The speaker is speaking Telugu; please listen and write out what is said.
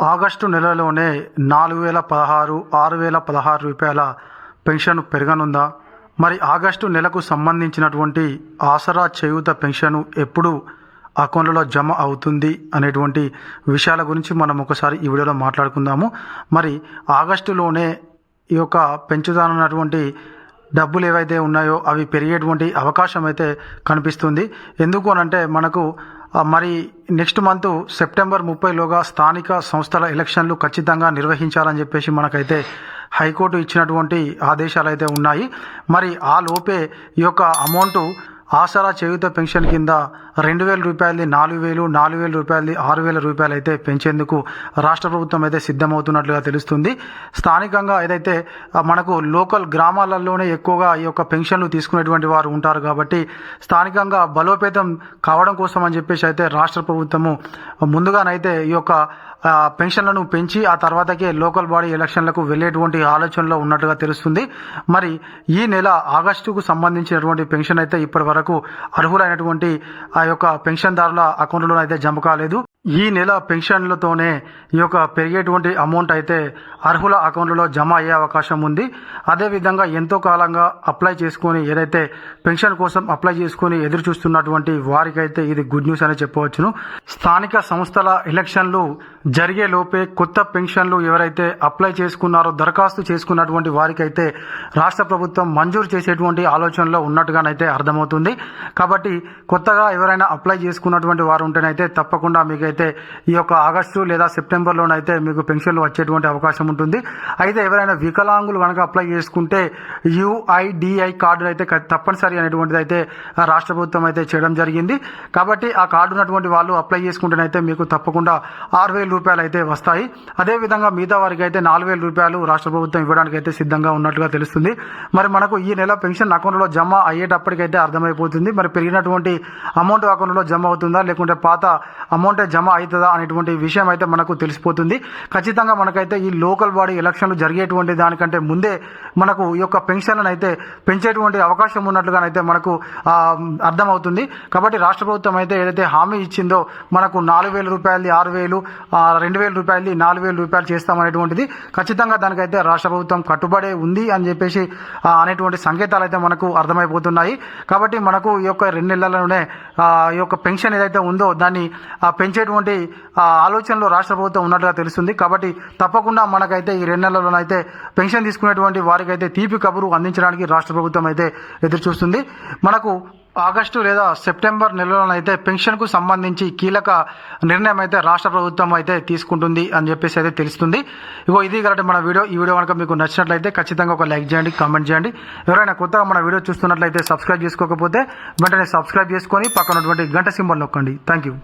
ఆగస్టు నెలలోనే నాలుగు వేల పదహారు ఆరు వేల పదహారు రూపాయల పెన్షన్ పెరగనుందా? మరి ఆగస్టు నెలకు సంబంధించినటువంటి ఆసరా చేయూత పెన్షన్ ఎప్పుడు అకౌంట్లలో జమ అవుతుంది అనేటువంటి విషయాల గురించి మనం ఒకసారి ఈ వీడియోలో మాట్లాడుకుందాము. మరి ఆగస్టులోనే ఈ యొక్క పెంచుతానన్నటువంటి డబ్బులు ఏవైతే ఉన్నాయో అవి పెరిగేటువంటి అవకాశం అయితే కనిపిస్తుంది. ఎందుకు అనంటే మనకు మరి నెక్స్ట్ మంత్ సెప్టెంబర్ ముప్పైలోగా స్థానిక సంస్థల ఎలక్షన్లు ఖచ్చితంగా నిర్వహించాలని చెప్పేసి మనకైతే హైకోర్టు ఇచ్చినటువంటి ఆదేశాలు అయితే ఉన్నాయి. మరి ఆ లోపే ఈ యొక్క అమౌంట్ ఆసరా చేయుత పెన్షన్ కింద రెండు వేల రూపాయలది నాలుగు వేలు నాలుగు వేల రూపాయలది ఆరు వేల రూపాయలు అయితే పెంచేందుకు రాష్ట్ర ప్రభుత్వం అయితే సిద్ధమవుతున్నట్లుగా తెలుస్తుంది. స్థానికంగా ఏదైతే మనకు లోకల్ గ్రామాలలోనే ఎక్కువగా ఈ యొక్క పెన్షన్లు తీసుకునేటువంటి వారు ఉంటారు కాబట్టి స్థానికంగా బలోపేతం కావడం కోసం అని చెప్పేసి అయితే రాష్ట్ర ప్రభుత్వము ముందుగానైతే ఈ యొక్క పెన్షన్లను పెంచి ఆ తర్వాతకే లోకల్ బాడీ ఎలక్షన్లకు వెళ్ళేటువంటి ఆలోచనలో ఉన్నట్టుగా తెలుస్తుంది. మరి ఈ నెల ఆగస్టుకు సంబంధించినటువంటి పెన్షన్ అయితే ఇప్పటి వరకు అర్హులైనటువంటి ఆ యొక్క పెన్షన్దారుల అకౌంట్లో అయితే జమ కాలేదు. ఈ నెల పెన్షన్లతోనే ఈ యొక్క పెరిగేటువంటి అమౌంట్ అయితే అర్హుల అకౌంట్లలో జమ అయ్యే అవకాశం ఉంది. అదేవిధంగా ఎంతో కాలంగా అప్లై చేసుకొని ఏదైతే పెన్షన్ కోసం అప్లై చేసుకొని ఎదురు చూస్తున్నటువంటి వారికైతే ఇది గుడ్ న్యూస్ అని చెప్పవచ్చును. స్థానిక సంస్థల ఎలక్షన్లు జరిగే లోపే కొత్త పెన్షన్లు ఎవరైతే అప్లై చేసుకున్నారో దరఖాస్తు చేసుకున్నటువంటి వారికైతే రాష్ట్ర ప్రభుత్వం మంజూరు చేసేటువంటి ఆలోచనలో ఉన్నట్టుగానైతే అర్థమవుతుంది. కాబట్టి కొత్తగా ఎవరైనా అప్లై చేసుకున్నటువంటి వారు ఉంటేనైతే తప్పకుండా మీకైతే ఈ యొక్క ఆగస్టు లేదా సెప్టెంబర్లోనైతే మీకు పెన్షన్లు వచ్చేటువంటి అవకాశం ఉంటుంది. అయితే ఎవరైనా వికలాంగులు కనుక అప్లై చేసుకుంటే యుఐడిఐ కార్డు అయితే తప్పనిసరి అనేటువంటిది అయితే రాష్ట్ర ప్రభుత్వం అయితే చేయడం జరిగింది. కాబట్టి ఆ కార్డు ఉన్నటువంటి వాళ్ళు అప్లై చేసుకుంటేనైతే మీకు తప్పకుండా ఆరు వేల రూపాయలు అయితే వస్తాయి. అదేవిధంగా మిగతా వారికి అయితే నాలుగు వేల రూపాయలు రాష్ట్ర ప్రభుత్వం ఇవ్వడానికి అయితే సిద్ధంగా ఉన్నట్టుగా తెలుస్తుంది. మరి మనకు ఈ నెల పెన్షన్ అకౌంట్లో జమ అయ్యేటప్పటికైతే అర్థమైపోతుంది. మరి పెరిగినటువంటి అమౌంట్ అకౌంట్లో జమ అవుతుందా? లేకుంటే పాత అమౌంటే జమ అవుతుందా? అనేటువంటి విషయం అయితే మనకు తెలిసిపోతుంది. ఖచ్చితంగా మనకైతే ఈ లోకల్ బాడీ ఎలక్షన్లు జరిగేటువంటి దానికంటే ముందే మనకు ఈ యొక్క పెన్షన్లను అయితే పెంచేటువంటి అవకాశం ఉన్నట్లుగానైతే మనకు అర్థమవుతుంది. కాబట్టి రాష్ట్ర ప్రభుత్వం అయితే ఏదైతే హామీ ఇచ్చిందో మనకు నాలుగు వేల రూపాయలది ఆరు వేలు రెండు వేల రూపాయలది నాలుగు వేల రూపాయలు చేస్తామనేటువంటిది ఖచ్చితంగా దానికైతే రాష్ట్ర ప్రభుత్వం కట్టుబడే ఉంది అని చెప్పేసి అనేటువంటి సంకేతాలు అయితే మనకు అర్థమైపోతున్నాయి. కాబట్టి మనకు ఈ యొక్క రెండు నెలలలోనే యొక్క పెన్షన్ ఏదైతే ఉందో దాన్ని పెంచేటువంటి ఆలోచనలో రాష్ట్ర ప్రభుత్వం ఉన్నట్టుగా తెలుస్తుంది. కాబట్టి తప్పకుండా మనకైతే ఈ రెండు నెలల్లోనైతే పెన్షన్ తీసుకునేటువంటి వారికైతే తీపి కబురు అందించడానికి రాష్ట్ర ప్రభుత్వం అయితే ఎదురు చూస్తుంది మనకు ఆగస్టు లేదా సెప్టెంబర్ నెలలోనైతే పెన్షన్కు సంబంధించి కీలక నిర్ణయం అయితే రాష్ట్ర ప్రభుత్వం అయితే తీసుకుంటుంది అని చెప్పేసి అయితే తెలుస్తుంది. ఇగో ఇది కాబట్టి మన వీడియో. ఈ వీడియో కనుక మీకు నచ్చినట్లయితే ఖచ్చితంగా ఒక లైక్ చేయండి కామెంట్ చేయండి. ఎవరైనా కొత్తగా మన వీడియో చూస్తున్నట్లయితే సబ్స్క్రైబ్ చేసుకోకపోతే వెంటనే సబ్స్క్రైబ్ చేసుకొని పక్కన ఉన్నటువంటి గంట సింబల్ నొక్కండి. Thank you